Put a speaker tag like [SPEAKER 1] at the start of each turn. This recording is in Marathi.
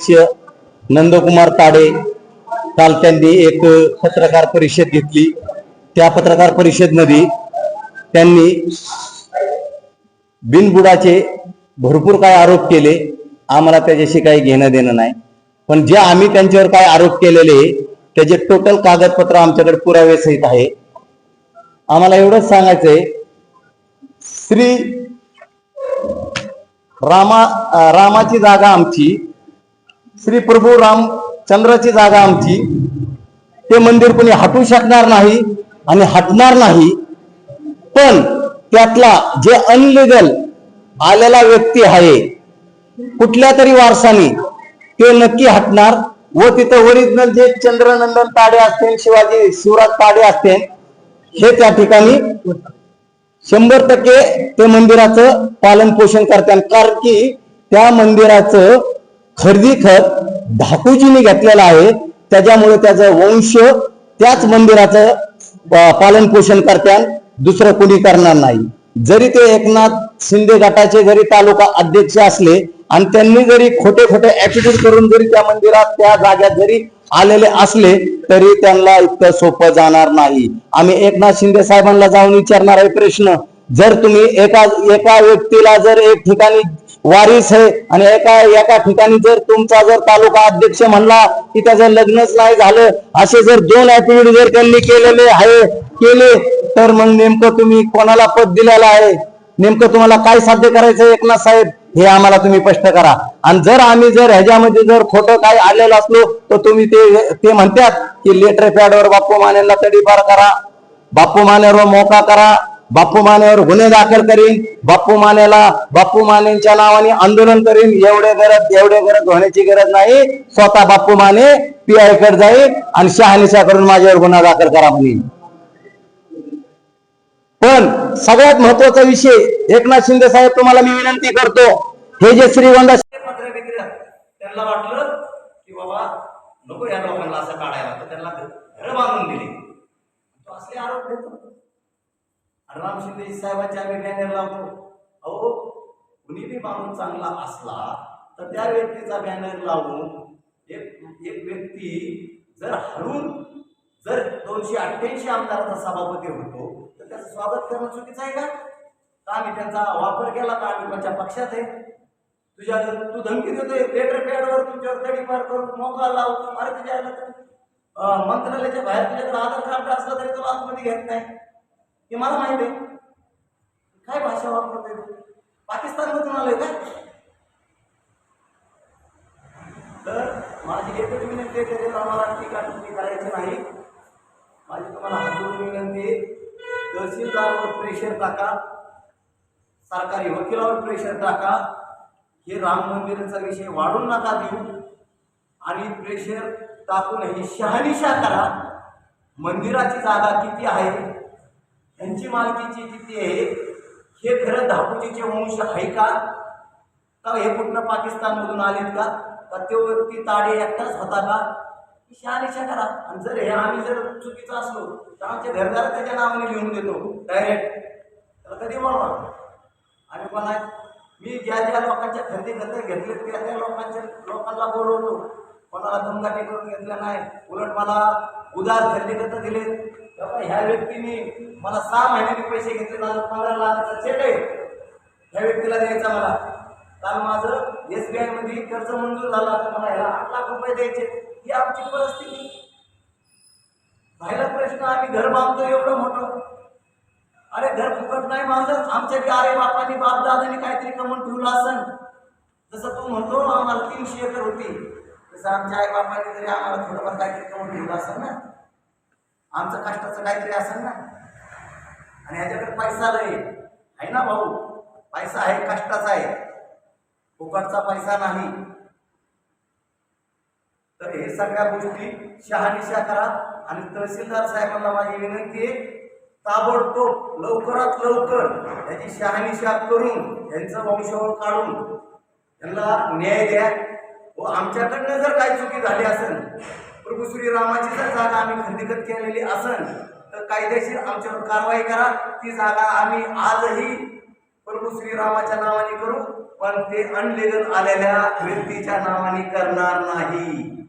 [SPEAKER 1] अध्यक्ष नंदकुमार ताडे काल त्यांनी एक पत्रकार परिषद घेतली. त्या पत्रकार परिषदमध्ये त्यांनी बिनबुडाचे भरपूर काय आरोप केले. आम्हाला त्याच्याशी काही घेणं देणं नाही. पण जे आम्ही त्यांच्यावर काय आरोप केलेले त्याचे टोटल कागदपत्र आमच्याकडे पुराव्यासहित आहे. आम्हाला एवढंच सांगायचंय श्री रामा रामाची जागा आमची श्री प्रभू रामचंद्राची जागा आमची. ते मंदिर कोणी हटू शकणार नाही आणि हटणार नाही. पण त्यातला जे अनलिगल आलेला व्यक्ती आहे कुठल्या तरी वारसाने ते नक्की हटणार व तिथं ओरिजिनल जे चंद्रनंदन ताडे असतील शिवाजी शिवराज ताडे असतील हे त्या ठिकाणी शंभर टक्के ते मंदिराचं पालन पोषण करतात. कारण की त्या मंदिराचं खरेदी खत ढाकूजीने घेतलेलं आहे. त्याच्यामुळे त्याचं वंश त्याच मंदिराचं पालन पोषण करत्यान दुसरं कोणी करणार नाही. जरी ते एकनाथ शिंदे गटाचे जरी तालुका अध्यक्ष असले आणि त्यांनी जरी खोटे खोटे ऍटिट्यूड करून जरी त्या मंदिरात त्या जाग्यात जरी आलेले असले तरी त्यांना इतकं सोपं जाणार नाही. आम्ही एकनाथ शिंदे साहेबांना जाऊन विचारणार आहे प्रश्न. जर तुम्ही एका एका व्यक्तीला जर एक ठिकाणी वारीस आहे आणि एका एका ठिकाणी जर तुमचा जर तालुका अध्यक्ष म्हणला की त्याचं लग्नच नाही झालं असे जर दोन ऍटिट्यूड जर त्यांनी केलेले आहे केले तर मग नेमकं तुम्ही कोणाला पद दिलेलं आहे? नेमकं तुम्हाला काय साध्य करायचं एकनाथ साहेब? हे आम्हाला तुम्ही स्पष्ट करा. आणि जर आम्ही जर ह्याच्यामध्ये जर खोटं काय आलेलं असलो तर तुम्ही ते ते म्हणतात की लेटर पॅडवर बाप्पू मानेला तडीपार करा बाप्पू मानेवर मोका करा बाप्पू मानेवर गुन्हे दाखल करीन बाप्पू मानेला बाप्पू मानेच्या नावाने आंदोलन करीन. एवढे गरज एवढे गरज होण्याची गरज नाही. स्वतः बाप्पू माने पीआयकडे जाईल आणि शहानिशा करून माझ्यावर गुन्हा दाखल करा म्हणेन. पण सगळ्यात महत्त्वाचा विषय एकनाथ शिंदे साहेब तुम्हाला मी विनंती करतो हे जे श्रीगोंदा
[SPEAKER 2] त्यांना वाटलं की बाबा नको या लोकांना असं काढायला. तर त्यांना घर बांधून दिले. तो असले आरोप आणि राम शिंदे साहेबांच्या आम्ही बॅनर लावतो. अहो कुणी बी माणूस चांगला असला तर त्या व्यक्तीचा बॅनर लावून एक एक व्यक्ती जर हरून जर दोनशे अठ्ठ्याऐंशी आमदाराचा सभापती होतो तर त्याचं स्वागत करणं चुकीचं आहे का? का आम्ही त्यांचा वापर केला का? आम्ही कोणत्या पक्षात आहे? तुझ्या तू धमकी देतोय लेटर पॅडवर तुमच्यावर तडीपार करून मोका लावतो अरे तुझ्या तर, मंत्रालयाच्या बाहेर तुझ्याकडे आधार कार्ड असलं तरी तुला आतमध्ये घेत नाही. हे मला माहिती आहे. काय भाषा वापरते तू? पाकिस्तान आलोय का? तर माझी एकच विनंती आहे आम्हाला टीका टिप्पणी करायची नाही. माझी तुम्हाला हात विनंती तहसीलदारवर प्रेशर टाका. सरकारी वकिलावर प्रेशर टाका. हे राम मंदिराचा विषय वाढून नका देऊ. आणि प्रेशर टाकून ही शहानिशा करा. मंदिराची जागा किती आहे? यांची मालकीची किती आहे हे खरं धापूजीचे वंश आहे का? का हे कुठनं पाकिस्तानमधून आलेत का? का तो व्यक्ती ताडे एकटाच होता का? शहानिशा करा. आणि जर हे आम्ही जर चुकीचं असलो तर आमच्या घरदार त्याच्या नावाने लिहून देतो डायरेक्ट त्याला कधी बोलवा आणि पण आहे, मी ज्या ज्या लोकांच्या खरेदी खत घेतले त्या त्या लोकांच्या लोकांना बोलवतो. कोणाला धमकाटी करून घेतलं नाही उलट मला उदार खरेदी खत दिले तेव्हा ह्या व्यक्तीने मला सहा महिन्याने पैसे घेतले माझं पंधरा लाखाचा चेक आहे. ह्या व्यक्तीला द्यायचा मला. काल माझं एस बी आयमध्ये कर्ज मंजूर झाला तर मला ह्याला आठ लाख रुपये द्यायचे ही आमची परिस्थिती. राहिला प्रश्न आम्ही घर बांधतो एवढं मोठं. अरे घर फुकट नाही बांधत. आमच्या बी आई बापांनी बाप दादानी काहीतरी कमवून ठेवलं असन. जसं तू म्हणतो आम्हाला तीनशे एकर होती. तसं आमच्या आई बापांनी जरी आम्हाला थोडंफार काहीतरी कमवून ठेवलं असेल ना. आमचं कष्टाचं काहीतरी असेल ना? आणि ह्याच्याकडे पैसा नाही. आहे ना भाऊ? पैसा आहे कष्टाचा आहे. फुकटचा पैसा नाही. तर हे सगळ्या गोष्टी शहानिशा करा आणि तहसीलदार साहेबांना माझी विनंती आहे ताबडतोब लवकरात लवकर याची शहानिशा करून यांचं वंशावळ काढून त्यांना न्याय द्या. व आमच्याकडनं जर काही चुकी झाली असेल प्रभू श्रीरामाची जर जागा आम्ही खरेदीखत केलेली असेल तर कायदेशीर आमच्यावर कारवाई करा. ती जागा आम्ही आजही प्रभू श्रीरामाच्या नावाने करू पण ते अनलिगल आलेल्या व्यक्तीच्या नावाने करणार नाही.